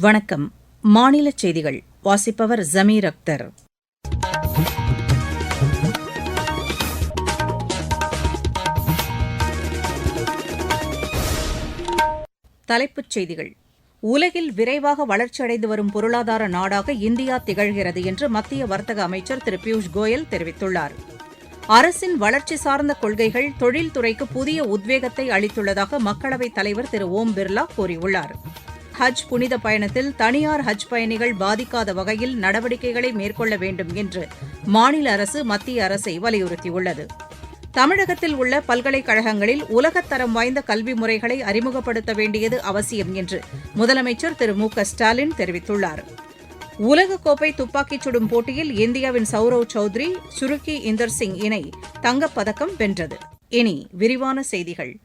வணக்கம். மாநில செய்திகள். வாசிப்பவர் ஜமீர் அக்தர். தலைப்புச் செய்திகள். உலகில் விரைவாக வளர்ச்சியடைந்து வரும் பொருளாதார நாடாக இந்தியா திகழ்கிறது என்று மத்திய வர்த்தக அமைச்சர் திரு பியூஷ் கோயல் தெரிவித்துள்ளார். அரசின் வளர்ச்சி சார்ந்த கொள்கைகள் தொழில்துறைக்கு புதிய உத்வேகத்தை அளித்துள்ளதாக மக்களவைத் தலைவர் திரு ஓம் பிர்லா கூறியுள்ளார். ஹஜ் புனித பயணத்தில் தனியார் ஹஜ் பயணிகள் பாதிக்காத வகையில் நடவடிக்கைகளை மேற்கொள்ள வேண்டும் என்று மாநில அரசு மத்திய அரசை வலியுறுத்தியுள்ளது. தமிழகத்தில் உள்ள பல்கலைக்கழகங்களில் உலகத்தரம் வாய்ந்த கல்வி முறைகளை அறிமுகப்படுத்த வேண்டியது அவசியம் என்று முதலமைச்சர் திரு மு க ஸ்டாலின் தெரிவித்துள்ளார். உலகக்கோப்பை துப்பாக்கிச் சுடும் போட்டியில் இந்தியாவின் சௌரவ் சௌத்ரி சுருக்கி இந்தர் சிங் இணை தங்கப்பதக்கம் வென்றது. இனி விரிவான செய்திகள்.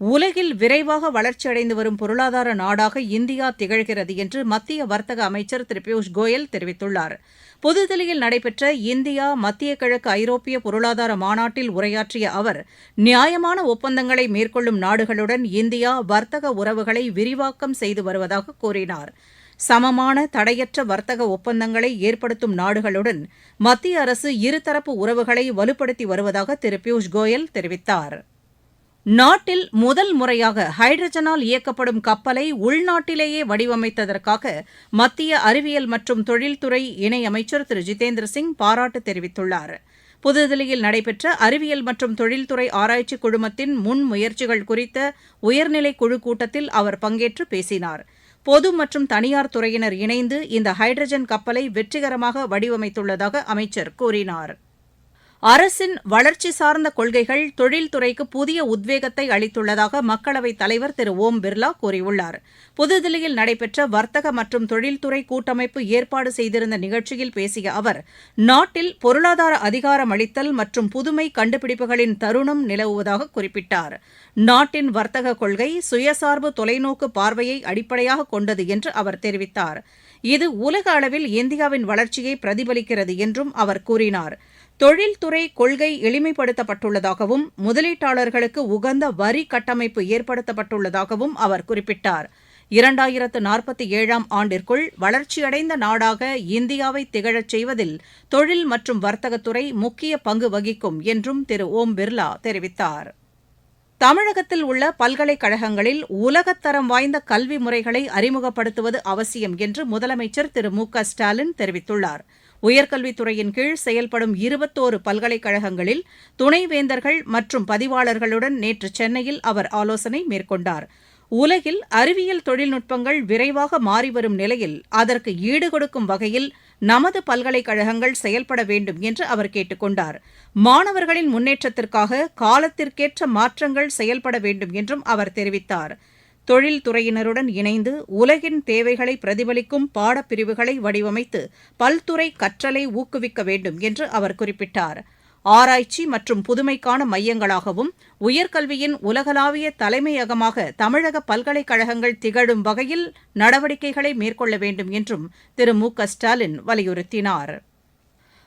உலகில் விரைவாக வளர்ச்சியடைந்து வரும் பொருளாதார நாடாக இந்தியா திகழ்கிறது என்று மத்திய வர்த்தக அமைச்சர் திரு பியூஷ் கோயல் தெரிவித்துள்ளார். புதுதில்லியில் நடைபெற்ற இந்தியா மத்திய கிழக்கு ஐரோப்பிய பொருளாதார மாநாட்டில் உரையாற்றிய அவர் நியாயமான ஒப்பந்தங்களை மேற்கொள்ளும் நாடுகளுடன் இந்தியா வர்த்தக உறவுகளை விரிவாக்கம் செய்து வருவதாக கூறினார். சமமான தடையற்ற வர்த்தக ஒப்பந்தங்களை ஏற்படுத்தும் நாடுகளுடன் மத்திய அரசு இருதரப்பு உறவுகளை வலுப்படுத்தி வருவதாக திரு பியூஷ் கோயல் தெரிவித்தார். நாட்டில் முதல் முறையாக ஹைட்ரஜனால் இயக்கப்படும் கப்பலை உள்நாட்டிலேயே வடிவமைத்ததற்காக மத்திய அறிவியல் மற்றும் தொழில்துறை இணையமைச்சர் திரு. ஜிதேந்திர சிங் பாராட்டு தெரிவித்துள்ளார். புதுதில்லியில் நடைபெற்ற அறிவியல் மற்றும் தொழில்துறை ஆராய்ச்சி குழுமத்தின் முன்முயற்சிகள் குறித்த உயர்நிலை குழு கூட்டத்தில் அவர் பங்கேற்று பேசினார். பொது மற்றும் தனியார் துறையினர் இணைந்து இந்த ஹைட்ரஜன் கப்பலை வெற்றிகரமாக வடிவமைத்துள்ளதாக அமைச்சர் கூறினார். அரசின் வளர்ச்சி சார்ந்த கொள்கைகள் தொழில்துறைக்கு புதிய உத்வேகத்தை அளித்துள்ளதாக மக்களவைத் தலைவர் திரு. ஓம் பிர்லா கூறியுள்ளார். புதுதில்லியில் நடைபெற்ற வர்த்தக மற்றும் தொழில்துறை கூட்டமைப்பு ஏற்பாடு செய்திருந்த நிகழ்ச்சியில் பேசிய அவர் நாட்டில் பொருளாதார அதிகாரம் அளித்தல் மற்றும் புதுமை கண்டுபிடிப்புகளின் தருணம் நிலவுவதாக குறிப்பிட்டார். நாட்டின் வர்த்தக கொள்கை சுயசார்பு தொலைநோக்கு பார்வையை அடிப்படையாக கொண்டது என்று அவர் தெரிவித்தார். இது உலக அளவில் இந்தியாவின் வளர்ச்சியை பிரதிபலிக்கிறது என்றும் அவர் கூறினார். தொழில்துறை கொள்கை எளிமைப்படுத்தப்பட்டுள்ளதாகவும் முதலீட்டாளர்களுக்கு உகந்த வரி கட்டமைப்பு ஏற்படுத்தப்பட்டுள்ளதாகவும் அவர் குறிப்பிட்டார். இரண்டாயிரத்து நாற்பத்தி ஏழாம் ஆண்டிற்குள் வளர்ச்சியடைந்த நாடாக இந்தியாவை திகழச் செய்வதில் தொழில் மற்றும் வர்த்தகத்துறை முக்கிய பங்கு வகிக்கும் என்றும் திரு ஓம் பிர்லா தெரிவித்தார். தமிழகத்தில் உள்ள பல்கலைக்கழகங்களில் உலகத்தரம் வாய்ந்த கல்வி முறைகளை அறிமுகப்படுத்துவது அவசியம் என்று முதலமைச்சர் திரு மு க ஸ்டாலின் தெரிவித்துள்ளார். உயர்கல்வித்துறையின் கீழ் செயல்படும் இருபத்தோரு பல்கலைக்கழகங்களில் துணைவேந்தர்கள் மற்றும் பதிவாளர்களுடன் நேற்று சென்னையில் அவர் ஆலோசனை மேற்கொண்டார். உலகில் அறிவியல் தொழில்நுட்பங்கள் விரைவாக மாறிவரும் நிலையில் அதற்கு ஈடுகொடுக்கும் வகையில் நமது பல்கலைக்கழகங்கள் செயல்பட வேண்டும் என்று அவர் கேட்டுக் கொண்டார் மாணவர்களின் முன்னேற்றத்திற்காக காலத்திற்கேற்ற மாற்றங்கள் செயல்பட வேண்டும் என்றும் அவர் தெரிவித்தார். தொழில்துறையினருடன் இணைந்து உலகின் தேவைகளை பிரதிபலிக்கும் பாடப்பிரிவுகளை வடிவமைத்து பல்துறை கற்றலை ஊக்குவிக்க வேண்டும் என்று அவர் குறிப்பிட்டார். ஆராய்ச்சி மற்றும் புதுமைக்கான மையங்களாகவும் உயர்கல்வியின் உலகளாவிய தலைமையகமாக தமிழக பல்கலைக்கழகங்கள் திகழும் வகையில் நடவடிக்கைகளை மேற்கொள்ள வேண்டும் என்றும் திரு மு க ஸ்டாலின் வலியுறுத்தினார்.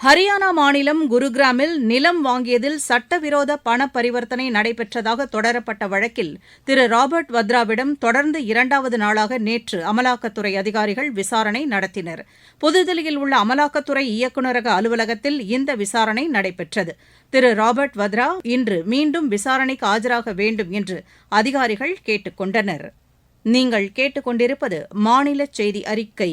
ஹரியானா மாநிலம் குருகிராமில் நிலம் வாங்கியதில் சட்டவிரோத பண பரிவர்த்தனை நடைபெற்றதாக தொடரப்பட்ட வழக்கில் திரு ராபர்ட் வத்ராவிடம் தொடர்ந்து இரண்டாவது நாளாக நேற்று அமலாக்கத்துறை அதிகாரிகள் விசாரணை நடத்தினர். புதுதில்லியில் உள்ள அமலாக்கத்துறை இயக்குநரக அலுவலகத்தில் இந்த விசாரணை நடைபெற்றது. திரு ராபர்ட் வத்ரா இன்று மீண்டும் விசாரணைக்கு ஆஜராக வேண்டும் என்று அதிகாரிகள் கேட்டுக் கொண்டனர் நீங்கள் கேட்டுக்கொண்டிருப்பது மாநில செய்தி அறிக்கை.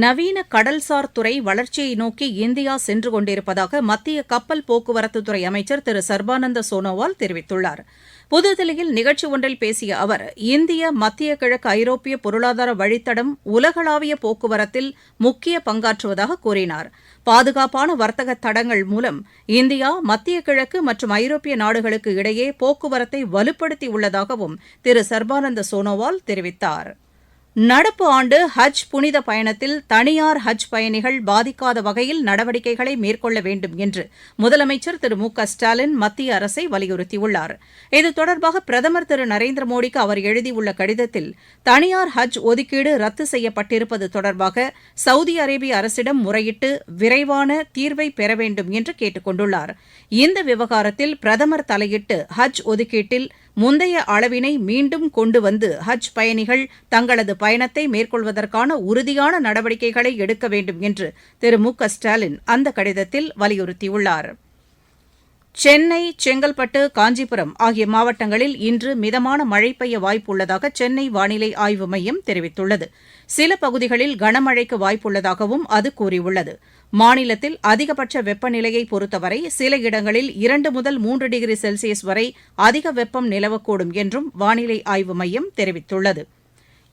நவீன கடல்சார் துறை வளர்ச்சியை நோக்கி இந்தியா சென்று கொண்டிருப்பதாக மத்திய கப்பல் போக்குவரத்துத்துறை அமைச்சர் திரு. சர்பானந்த சோனோவால் தெரிவித்துள்ளார். புதுதில்லியில் நிகழ்ச்சி ஒன்றில் பேசிய அவர் இந்திய மத்திய கிழக்கு ஐரோப்பிய பொருளாதார வழித்தடம் உலகளாவிய போக்குவரத்தில் முக்கிய பங்காற்றுவதாக கூறினார். பாதுகாப்பான வர்த்தக தடங்கள் மூலம் இந்தியா மத்திய கிழக்கு மற்றும் ஐரோப்பிய நாடுகளுக்கு இடையே போக்குவரத்தை வலுப்படுத்தியுள்ளதாகவும் திரு. சர்பானந்த சோனோவால் தெரிவித்தார். நடப்பு ஆண்டு ஹஜ் புனித பயணத்தில் தனியார் ஹஜ் பயணிகள் பாதிக்காத வகையில் நடவடிக்கைகளை மேற்கொள்ள வேண்டும் என்று முதலமைச்சர் திரு மு க ஸ்டாலின் மத்திய அரசை வலியுறுத்தியுள்ளார். இது தொடர்பாக பிரதமர் திரு நரேந்திர மோடிக்கு அவர் எழுதியுள்ள கடிதத்தில் தனியார் ஹஜ் ஒதுக்கீடு ரத்து செய்யப்பட்டிருப்பது தொடர்பாக சவுதி அரேபிய அரசிடம் முறையிட்டு விரைவான தீர்வை பெற வேண்டும் என்று கேட்டுக் கொண்டுள்ளார் இந்த விவகாரத்தில் பிரதமர் தலையிட்டு ஹஜ் ஒதுக்கீட்டில் முந்தைய அளவினை மீண்டும் கொண்டு வந்து ஹஜ் பயணிகள் தங்களது பயணத்தை மேற்கொள்வதற்கான உறுதியான நடவடிக்கைகளை எடுக்க வேண்டும் என்று திரு மு க ஸ்டாலின் அந்த கடிதத்தில் வலியுறுத்தியுள்ளார். சென்னை செங்கல்பட்டு காஞ்சிபுரம் ஆகிய மாவட்டங்களில் இன்று மிதமான மழை பெய்ய வாய்ப்புள்ளதாக சென்னை வானிலை ஆய்வு மையம் தெரிவித்துள்ளது. சில பகுதிகளில் கனமழைக்கு வாய்ப்புள்ளதாகவும் அது கூறியுள்ளது. மாநிலத்தில் அதிகபட்ச வெப்பநிலையை பொறுத்தவரை சில இடங்களில் இரண்டு முதல் மூன்று டிகிரி செல்சியஸ் வரை அதிக வெப்பம் நிலவக்கூடும் என்றும் வானிலை ஆய்வு மையம் தெரிவித்துள்ளது.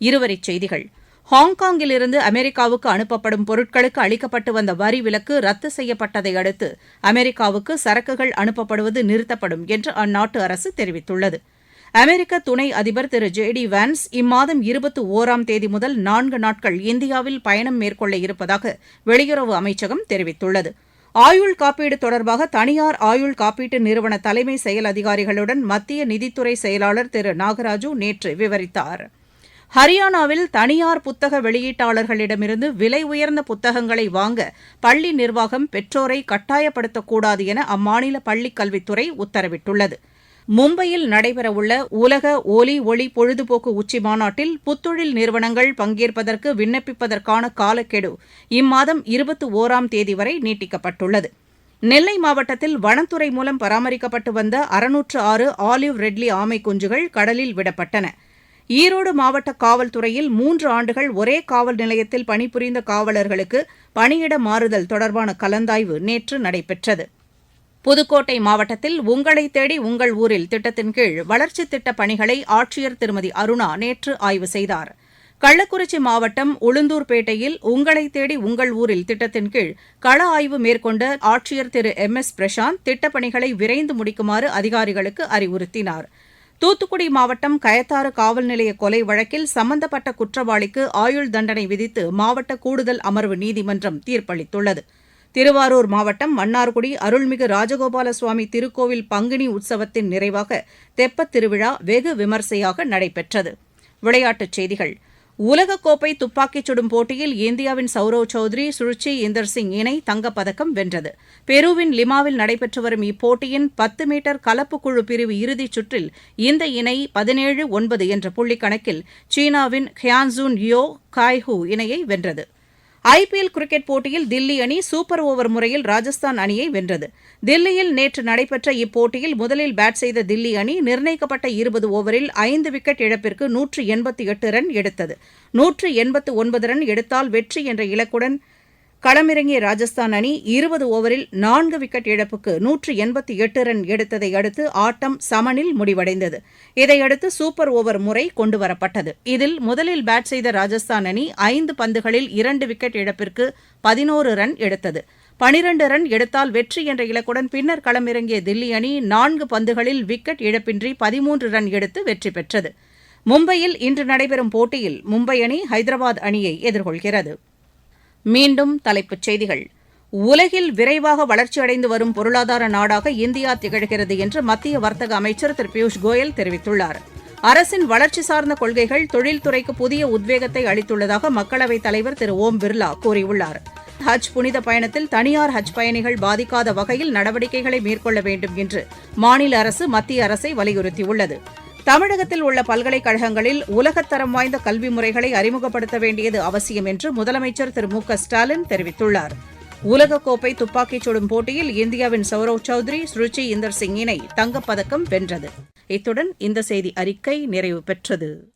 இருவரிச் செய்திகள். ஹாங்காங்கிலிருந்து அமெரிக்காவுக்கு அனுப்பப்படும் பொருட்களுக்கு அளிக்கப்பட்டு வந்த வரி விலக்கு ரத்து செய்யப்பட்டதை அடுத்து அமெரிக்காவுக்கு சரக்குகள் அனுப்பப்படுவது நிறுத்தப்படும் என்று அந்நாட்டு அரசு தெரிவித்துள்ளது. அமெரிக்க துணை அதிபர் திரு ஜே டி வான்ஸ் இம்மாதம் இருபத்து ஓராம் தேதி முதல் நான்கு நாட்கள் இந்தியாவில் பயணம் மேற்கொள்ள இருப்பதாக வெளியுறவு அமைச்சகம் தெரிவித்துள்ளது. ஆயுள் காப்பீடு தொடர்பாக தனியார் ஆயுள் காப்பீட்டு நிறுவன தலைமை செயல் அதிகாரிகளுடன் மத்திய நிதித்துறை செயலாளர் திரு நாகராஜு நேற்று விவரித்தார். ஹரியானாவில் தனியார் புத்தக வெளியீட்டாளர்களிடமிருந்து விலை உயர்ந்த புத்தகங்களை வாங்க பள்ளி நிர்வாகம் பெற்றோரை கட்டாயப்படுத்தக்கூடாது என அம்மாநில பள்ளிக் கல்வித்துறை உத்தரவிட்டுள்ளது. மும்பையில் நடைபெறவுள்ள உலக ஒலி ஒளி பொழுதுபோக்கு உச்சி மாநாட்டில் புத்தொழில் நிறுவனங்கள் பங்கேற்பதற்கு விண்ணப்பிப்பதற்கான காலக்கெடு இம்மாதம் இருபத்தி ஓராம் தேதி வரை நீட்டிக்கப்பட்டுள்ளது. நெல்லை மாவட்டத்தில் வனத்துறை மூலம் பராமரிக்கப்பட்டு வந்த அறுநூற்று ஆறு ஆலிவ் ரெட்லி ஆமை குஞ்சுகள் கடலில் விடப்பட்டன. ஈரோடு மாவட்ட காவல்துறையில் மூன்று ஆண்டுகள் ஒரே காவல் நிலையத்தில் பணிபுரிந்த காவலர்களுக்கு பணியிட மாறுதல் தொடர்பான கலந்தாய்வு நேற்று நடைபெற்றது. புதுக்கோட்டை மாவட்டத்தில் உங்களை தேடி உங்கள் ஊரில் திட்டத்தின் கீழ் வளர்ச்சித் திட்டப் பணிகளை ஆட்சியர் திருமதி அருணா நேற்று ஆய்வு செய்தார். கள்ளக்குறிச்சி மாவட்டம் உளுந்தூர்பேட்டையில் உங்களை தேடி உங்கள் ஊரில் திட்டத்தின் கீழ் கள ஆய்வு மேற்கொண்ட ஆட்சியர் திரு எம் எஸ் பிரசாந்த் திட்டப்பணிகளை விரைந்து முடிக்குமாறு அதிகாரிகளுக்கு அறிவுறுத்தினார். தூத்துக்குடி மாவட்டம் கயத்தாறு காவல் நிலைய கொலை வழக்கில் சம்பந்தப்பட்ட குற்றவாளிக்கு ஆயுள் தண்டனை விதித்து மாவட்ட கூடுதல் அமர்வு நீதிமன்றம் தீர்ப்பளித்துள்ளது. திருவாரூர் மாவட்டம் மன்னார்குடி அருள்மிகு ராஜகோபால சுவாமி திருக்கோவில் பங்குனி உற்சவத்தின் நிறைவாக தெப்பத் திருவிழா வெகு விமர்சையாக நடைபெற்றது. விளையாட்டுச் செய்திகள். உலகக்கோப்பை துப்பாக்கிச் சுடும் போட்டியில் இந்தியாவின் சௌரவ் சௌத்ரி சுருச்சி இந்தர் சிங் இணை தங்கப்பதக்கம் வென்றது. பெருவின் லிமாவில் நடைபெற்று வரும் இப்போட்டியின் பத்து மீட்டர் கலப்பு குழு பிரிவு இறுதிச் சுற்றில் இந்த இணை பதினேழு ஒன்பது என்ற புள்ளிக் கணக்கில் சீனாவின் ஹியான்சூன் யோ காய்ஹூ இணையை வென்றது. ஐபிஎல் கிரிக்கெட் போட்டியில் தில்லி அணி சூப்பர் ஓவர் முறையில் ராஜஸ்தான் அணியை வென்றது. தில்லியில் நேற்று நடைபெற்ற இப்போட்டியில் முதலில் பேட் செய்த தில்லி அணி நிர்ணயிக்கப்பட்ட இருபது ஓவரில் ஐந்து விக்கெட் இழப்பிற்கு நூற்று எண்பத்தி எட்டு ரன் எடுத்தது. நூற்று எண்பத்து ஒன்பது ரன் எடுத்தால் வெற்றி என்ற இலக்குடன் களமிறங்கிய ராஜஸ்தான் அணி இருபது ஓவரில் நான்கு விக்கெட் இழப்புக்கு நூற்று எண்பத்தி எட்டு ரன் எடுத்ததை அடுத்து ஆட்டம் சமனில் முடிவடைந்தது. இதையடுத்து சூப்பர் ஓவர் முறை கொண்டுவரப்பட்டது. இதில் முதலில் பேட் செய்த ராஜஸ்தான் அணி ஐந்து பந்துகளில் இரண்டு விக்கெட் இழப்பிற்கு பதினோரு ரன் எடுத்தது. பனிரண்டு ரன் எடுத்தால் வெற்றி என்ற இலக்குடன் பின்னர் களமிறங்கிய தில்லி அணி நான்கு பந்துகளில் விக்கெட் இழப்பின்றி பதிமூன்று ரன் எடுத்து வெற்றி பெற்றது. மும்பையில் இன்று நடைபெறும் போட்டியில் மும்பை அணி ஹைதராபாத் அணியை எதிர்கொள்கிறது. மீண்டும் தலைப்புச் செய்திகள். உலகில் விரைவாக வளர்ச்சியடைந்து வரும் பொருளாதார நாடாக இந்தியா திகழ்கிறது என்று மத்திய வர்த்தக அமைச்சர் திரு பியூஷ் கோயல் தெரிவித்துள்ளார். அரசின் வளர்ச்சி சார்ந்த கொள்கைகள் தொழில்துறைக்கு புதிய உத்வேகத்தை அளித்துள்ளதாக மக்களவைத் தலைவர் திரு ஓம் பிர்லா கூறியுள்ளார். ஹஜ் புனித பயணத்தில் தனியார் ஹஜ் பயணிகள் பாதிக்காத வகையில் நடவடிக்கைகளை மேற்கொள்ள வேண்டும் என்று மாநில அரசு மத்திய அரசை வலியுறுத்தியுள்ளது. தமிழகத்தில் உள்ள பல்கலைக்கழகங்களில் உலகத்தரம் வாய்ந்த கல்வி முறைகளை அறிமுகப்படுத்த வேண்டியது அவசியம் என்று முதலமைச்சர் திரு மு க ஸ்டாலின் தெரிவித்துள்ளார். உலகக்கோப்பை துப்பாக்கிச் சுடும் போட்டியில் இந்தியாவின் சௌரவ் சௌத்ரி ஸ்ருச்சி இந்தர் சிங் இணை தங்கப்பதக்கம் வென்றது. இத்துடன் இந்த செய்தி அறிக்கை நிறைவு பெற்றது.